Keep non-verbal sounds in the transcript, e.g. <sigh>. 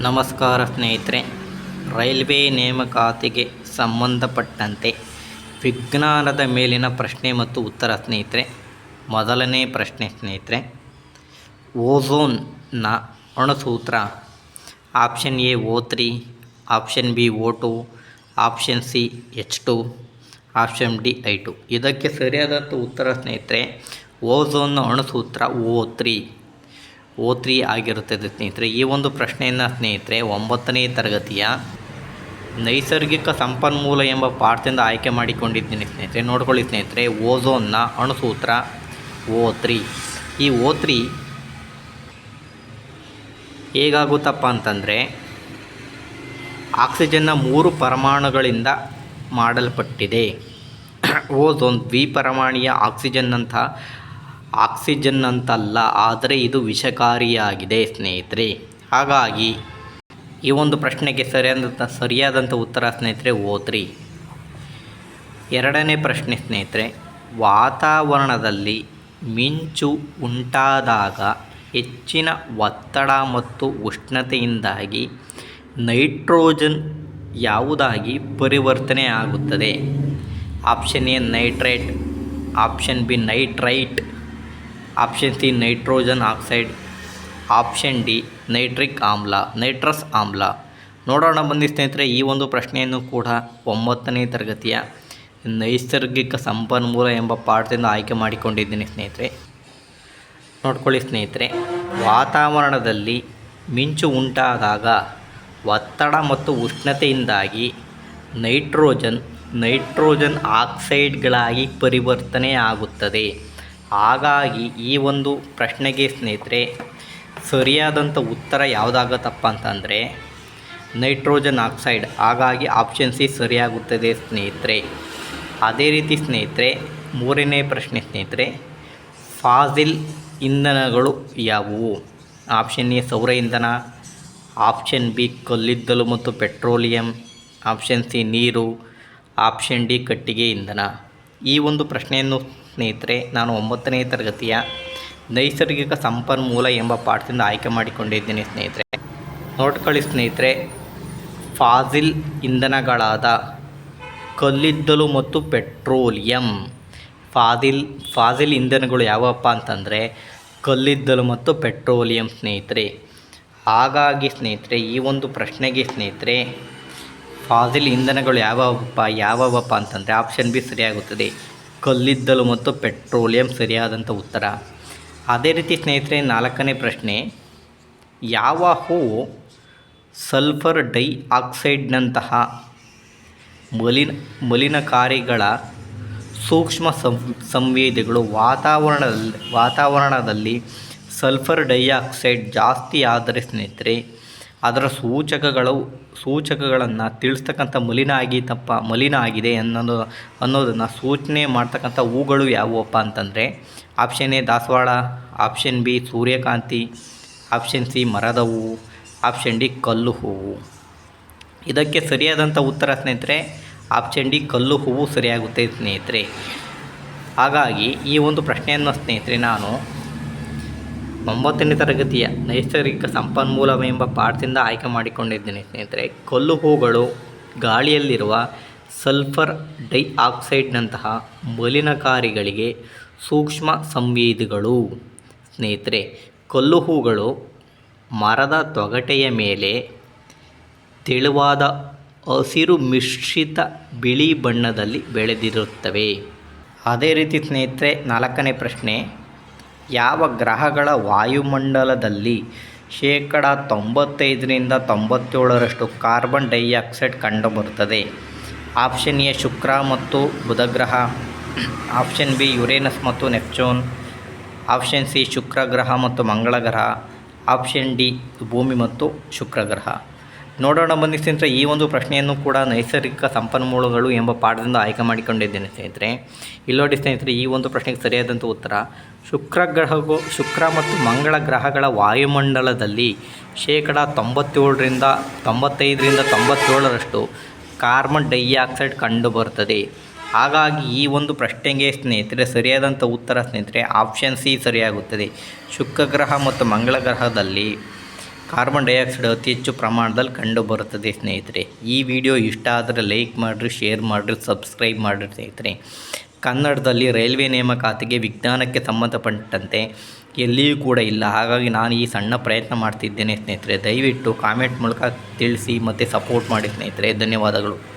ನಮಸ್ಕಾರ ಸ್ನೇಹಿತರೆ, ರೈಲ್ವೆ ನೇಮಕಾತಿಗೆ ಸಂಬಂಧಪಟ್ಟಂತೆ ವಿಜ್ಞಾನದ ಮೇಲಿನ ಪ್ರಶ್ನೆ ಮತ್ತು ಉತ್ತರ ಸ್ನೇಹಿತರೆ, ಮೊದಲನೇ ಪ್ರಶ್ನೆ ಸ್ನೇಹಿತರೆ, ಓಝೋನ್ನ ಅಣುಸೂತ್ರ option A O three, option B O two, option C H two, option D I two. ಇದಕ್ಕೆ ಸರಿಯಾದಂಥ ಉತ್ತರ ಸ್ನೇಹಿತರೆ, ಓಝೋನ್ನ ಅಣುಸೂತ್ರ ಓ ತ್ರೀ. ಓ ತ್ರೀ ಆಗಿರುತ್ತದೆ ಸ್ನೇಹಿತರೆ. ಈ ಒಂದು ಪ್ರಶ್ನೆಯನ್ನು ಸ್ನೇಹಿತರೆ, ಒಂಬತ್ತನೇ ತರಗತಿಯ ನೈಸರ್ಗಿಕ ಸಂಪನ್ಮೂಲ ಎಂಬ ಪಾಠದಿಂದ ಆಯ್ಕೆ ಮಾಡಿಕೊಂಡಿದ್ದೀನಿ ಸ್ನೇಹಿತರೆ. ನೋಡ್ಕೊಳ್ಳಿ ಸ್ನೇಹಿತರೆ, ಓಝೋನ್ನ ಅಣುಸೂತ್ರ ಓ ತ್ರೀ ಈ ಓ ತ್ರೀ ಹೇಗಾಗುತ್ತಪ್ಪ ಅಂತಂದರೆ, ಆಕ್ಸಿಜನ್ನ ಮೂರು ಪರಮಾಣುಗಳಿಂದ ಮಾಡಲ್ಪಟ್ಟಿದೆ. <coughs> ಓಝೋನ್ ದ್ವಿಪರಮಾಣೀಯ ಆಕ್ಸಿಜನ್ನಂಥ ಆಕ್ಸಿಜನ್ ಅಂತಲ್ಲ, ಆದರೆ ಇದು ವಿಷಕಾರಿಯಾಗಿದೆ ಸ್ನೇಹಿತರೆ. ಹಾಗಾಗಿ ಈ ಒಂದು ಪ್ರಶ್ನೆಗೆ ಸರಿಯಾದಂಥ ಸರಿಯಾದಂಥ ಉತ್ತರ ಸ್ನೇಹಿತರೆ, ಓದ್ರಿ. ಎರಡನೇ ಪ್ರಶ್ನೆ ಸ್ನೇಹಿತರೆ, ವಾತಾವರಣದಲ್ಲಿ ಮಿಂಚು ಉಂಟಾದಾಗ ಹೆಚ್ಚಿನ ಒತ್ತಡ ಮತ್ತು ಉಷ್ಣತೆಯಿಂದಾಗಿ ನೈಟ್ರೋಜನ್ ಯಾವುದಾಗಿ ಪರಿವರ್ತನೆ ಆಗುತ್ತದೆ? Option A, nitrite. Option B, nitrite. Option C, nitrogen oxide. Option D, nitric ಆಮ್ಲ, ನೈಟ್ರಸ್ ಆಮ್ಲ. ನೋಡೋಣ ಬನ್ನಿ ಸ್ನೇಹಿತರೆ, ಈ ಒಂದು ಪ್ರಶ್ನೆಯನ್ನು ಕೂಡ ಒಂಬತ್ತನೇ ತರಗತಿಯ ನೈಸರ್ಗಿಕ ಸಂಪನ್ಮೂಲ ಎಂಬ ಪಾಠದಿಂದ ಆಯ್ಕೆ ಮಾಡಿಕೊಂಡಿದ್ದೀನಿ ಸ್ನೇಹಿತರೆ. ನೋಡ್ಕೊಳ್ಳಿ ಸ್ನೇಹಿತರೆ, ವಾತಾವರಣದಲ್ಲಿ ಮಿಂಚು ಉಂಟಾದಾಗ ಒತ್ತಡ ಮತ್ತು ಉಷ್ಣತೆಯಿಂದಾಗಿ ನೈಟ್ರೋಜನ್ ನೈಟ್ರೋಜನ್ ಆಕ್ಸೈಡ್ಗಳಾಗಿ ಪರಿವರ್ತನೆ ಆಗುತ್ತದೆ ಹಾಗಾಗಿ ಈ ಒಂದು ಪ್ರಶ್ನೆಗೆ ಸ್ನೇಹಿತರೆ ಸರಿಯಾದಂಥ ಉತ್ತರ ಯಾವುದಾಗತ್ತಪ್ಪ ಅಂತಂದರೆ, ನೈಟ್ರೋಜನ್ ಆಕ್ಸೈಡ್. ಹಾಗಾಗಿ ಆಪ್ಷನ್ ಸಿ ಸರಿಯಾಗುತ್ತದೆ ಸ್ನೇಹಿತರೆ. ಅದೇ ರೀತಿ ಸ್ನೇಹಿತರೆ, ಮೂರನೇ ಪ್ರಶ್ನೆ ಸ್ನೇಹಿತರೆ, ಫಾಸಿಲ್ ಇಂಧನಗಳು ಯಾವುವು? ಆಪ್ಷನ್ ಎ ಸೌರ ಇಂಧನ ಆಪ್ಷನ್ ಬಿ ಕಲ್ಲಿದ್ದಲು ಮತ್ತು ಪೆಟ್ರೋಲಿಯಂ ಆಪ್ಷನ್ ಸಿ ನೀರು ಆಪ್ಷನ್ ಡಿ ಕಟ್ಟಿಗೆ ಇಂಧನ. ಈ ಒಂದು ಪ್ರಶ್ನೆಯನ್ನು ಸ್ನೇಹಿತರೆ, ನಾನು ಒಂಬತ್ತನೇ ತರಗತಿಯ ನೈಸರ್ಗಿಕ ಸಂಪನ್ಮೂಲ ಎಂಬ ಪಾಠದಿಂದ ಆಯ್ಕೆ ಮಾಡಿಕೊಂಡಿದ್ದೇನೆ ಸ್ನೇಹಿತರೆ. ನೋಡ್ಕೊಳ್ಳಿ ಸ್ನೇಹಿತರೆ, ಫಾಸಿಲ್ ಇಂಧನಗಳಾದ ಕಲ್ಲಿದ್ದಲು ಮತ್ತು ಪೆಟ್ರೋಲಿಯಂ. ಫಾಜಿಲ್ ಫಾಸಿಲ್ ಇಂಧನಗಳು ಯಾವಪ್ಪ ಅಂತಂದರೆ ಕಲ್ಲಿದ್ದಲು ಮತ್ತು ಪೆಟ್ರೋಲಿಯಂ ಸ್ನೇಹಿತರೆ. ಹಾಗಾಗಿ ಸ್ನೇಹಿತರೆ, ಈ ಒಂದು ಪ್ರಶ್ನೆಗೆ ಸ್ನೇಹಿತರೆ, ಫಾಸಿಲ್ ಇಂಧನಗಳು ಯಾವಪ್ಪ ಯಾವಪ್ಪ ಅಂತಂದರೆ ಆಪ್ಷನ್ ಬಿ ಸರಿಯಾಗುತ್ತದೆ. ಕಲ್ಲಿದ್ದಲು ಮತ್ತು ಪೆಟ್ರೋಲಿಯಂ ಸರಿಯಾದಂಥ ಉತ್ತರ. ಅದೇ ರೀತಿ ಸ್ನೇಹಿತರೆ, ನಾಲ್ಕನೇ ಪ್ರಶ್ನೆ, ಯಾವ ಹೂವು ಸಲ್ಫರ್ ಡೈ ಆಕ್ಸೈಡ್ನಂತಹ ಮಲಿನ, ಮಲಿನಕಾರಿಗಳ ಸೂಕ್ಷ್ಮ ಸಂ ಸಂವೇದಿಗಳು? ವಾತಾವರಣದಲ್ಲಿ ವಾತಾವರಣದಲ್ಲಿ ಸಲ್ಫರ್ ಡೈಆಕ್ಸೈಡ್ ಜಾಸ್ತಿ ಆದರೆ ಸ್ನೇಹಿತರೆ ಅದರ ಸೂಚಕಗಳು, ಸೂಚಕಗಳನ್ನು ತಿಳಿಸ್ತಕ್ಕಂಥ ಮಲಿನ ಆಗಿ ತಪ್ಪ ಮಲಿನ ಆಗಿದೆ ಅನ್ನೋದು, ಅನ್ನೋದನ್ನು ಸೂಚನೆ ಮಾಡ್ತಕ್ಕಂಥ ಹೂಗಳು ಯಾವುವಪ್ಪ ಅಂತಂದರೆ ಆಪ್ಷನ್ ಎ ದಾಸವಾಳ ಆಪ್ಷನ್ ಬಿ ಸೂರ್ಯಕಾಂತಿ ಆಪ್ಷನ್ ಸಿ ಮರದ ಹೂವು ಆಪ್ಷನ್ ಡಿ ಕಲ್ಲು ಹೂವು. ಇದಕ್ಕೆ ಸರಿಯಾದಂಥ ಉತ್ತರ ಸ್ನೇಹಿತರೆ ಆಪ್ಷನ್ ಡಿ ಕಲ್ಲು ಹೂವು ಸರಿಯಾಗುತ್ತೆ ಸ್ನೇಹಿತರೆ. ಹಾಗಾಗಿ ಈ ಒಂದು ಪ್ರಶ್ನೆಯನ್ನು ಸ್ನೇಹಿತರೆ ನಾನು ಒಂಬತ್ತನೇ ತರಗತಿಯ ನೈಸರ್ಗಿಕ ಸಂಪನ್ಮೂಲವೆಂಬ ಪಾಠದಿಂದ ಆಯ್ಕೆ ಮಾಡಿಕೊಂಡಿದ್ದೇನೆ ಸ್ನೇಹಿತರೆ. ಕಲ್ಲು ಹೂಗಳು ಗಾಳಿಯಲ್ಲಿರುವ ಸಲ್ಫರ್ ಡೈಆಕ್ಸೈಡ್ನಂತಹ ಮಲಿನಕಾರಿಗಳಿಗೆ ಸೂಕ್ಷ್ಮ ಸಂವೇದಿಗಳು. ಸ್ನೇಹಿತರೆ, ಕಲ್ಲು ಹೂಗಳು ಮರದ ತೊಗಟೆಯ ಮೇಲೆ ತೆಳುವಾದ ಹಸಿರು ಮಿಶ್ರಿತ ಬಿಳಿ ಬಣ್ಣದಲ್ಲಿ ಬೆಳೆದಿರುತ್ತವೆ. ಅದೇ ರೀತಿ ಸ್ನೇಹಿತರೆ, ನಾಲ್ಕನೇ ಪ್ರಶ್ನೆ ಯಾವ ಗ್ರಹಗಳ ವಾಯುಮಂಡಲದಲ್ಲಿ ಶೇಕಡ ತೊಂಬತ್ತೈದರಿಂದ ತೊಂಬತ್ತೇಳರಷ್ಟು ಕಾರ್ಬನ್ ಡೈಆಕ್ಸೈಡ್ ಕಂಡುಬರುತ್ತದೆ? ಆಪ್ಷನ್ ಎ ಶುಕ್ರ ಮತ್ತು ಬುಧ ಗ್ರಹ. ಆಪ್ಷನ್ ಬಿ ಯುರೇನಸ್ ಮತ್ತು ನೆಪ್ಚೂನ್. ಆಪ್ಷನ್ ಸಿ ಶುಕ್ರ ಗ್ರಹ ಮತ್ತು ಮಂಗಳ ಗ್ರಹ. ಆಪ್ಷನ್ ಡಿ ಭೂಮಿ ಮತ್ತು ಶುಕ್ರ ಗ್ರಹ. ನೋಡೋಣ ಬಂದಿ ಸ್ನೇಹಿತರೆ, ಈ ಒಂದು ಪ್ರಶ್ನೆಯನ್ನು ಕೂಡ ನೈಸರ್ಗಿಕ ಸಂಪನ್ಮೂಲಗಳು ಎಂಬ ಪಾಠದಿಂದ ಆಯ್ಕೆ ಮಾಡಿಕೊಂಡಿದ್ದೇನೆ ಸ್ನೇಹಿತರೆ. ಇಲ್ಲಿ ನೋಡಿ ಸ್ನೇಹಿತರೆ, ಈ ಒಂದು ಪ್ರಶ್ನೆಗೆ ಸರಿಯಾದಂಥ ಉತ್ತರ. ಶುಕ್ರ ಗ್ರಹವು ಶುಕ್ರ ಮತ್ತು ಮಂಗಳ ಗ್ರಹಗಳ ವಾಯುಮಂಡಲದಲ್ಲಿ ಶೇಕಡ ತೊಂಬತ್ತೇಳರಿಂದ, ತೊಂಬತ್ತೈದರಿಂದ ತೊಂಬತ್ತೇಳರಷ್ಟು ಕಾರ್ಬನ್ ಡೈಆಕ್ಸೈಡ್ ಕಂಡುಬರುತ್ತದೆ. ಹಾಗಾಗಿ ಈ ಒಂದು ಪ್ರಶ್ನೆಗೆ ಸ್ನೇಹಿತರೆ ಸರಿಯಾದಂಥ ಉತ್ತರ ಸ್ನೇಹಿತರೆ, ಆಪ್ಷನ್ ಸಿ ಸರಿಯಾಗುತ್ತದೆ. ಶುಕ್ರ ಗ್ರಹ ಮತ್ತು ಮಂಗಳ ಗ್ರಹದಲ್ಲಿ ಕಾರ್ಬನ್ ಡೈಆಕ್ಸೈಡ್ ಅತಿ ಹೆಚ್ಚು ಪ್ರಮಾಣದಲ್ಲಿ ಕಂಡುಬರುತ್ತದೆ, ಸ್ನೇಹಿತರೆ. ಈ ವಿಡಿಯೋ ಇಷ್ಟ ಆದರೆ ಲೈಕ್ ಮಾಡಿರಿ, ಶೇರ್ ಮಾಡಿರಿ, ಸಬ್ಸ್ಕ್ರೈಬ್ ಮಾಡಿರಿ, ಸ್ನೇಹಿತರೆ. ಕನ್ನಡದಲ್ಲಿ ರೈಲ್ವೆ ನೇಮಕಾತಿಗೆ ವಿಜ್ಞಾನಕ್ಕೆ ಸಂಬಂಧಪಟ್ಟಂತೆ ಎಲ್ಲಿಯೂ ಕೂಡ ಇಲ್ಲ. ಹಾಗಾಗಿ ನಾನು ಈ ಸಣ್ಣ ಪ್ರಯತ್ನ ಮಾಡ್ತಿದ್ದೇನೆ, ಸ್ನೇಹಿತರೆ. ದಯವಿಟ್ಟು ಕಾಮೆಂಟ್ ಮೂಲಕ ತಿಳಿಸಿ ಮತ್ತು ಸಪೋರ್ಟ್ ಮಾಡಿ, ಸ್ನೇಹಿತರೆ. ಧನ್ಯವಾದಗಳು.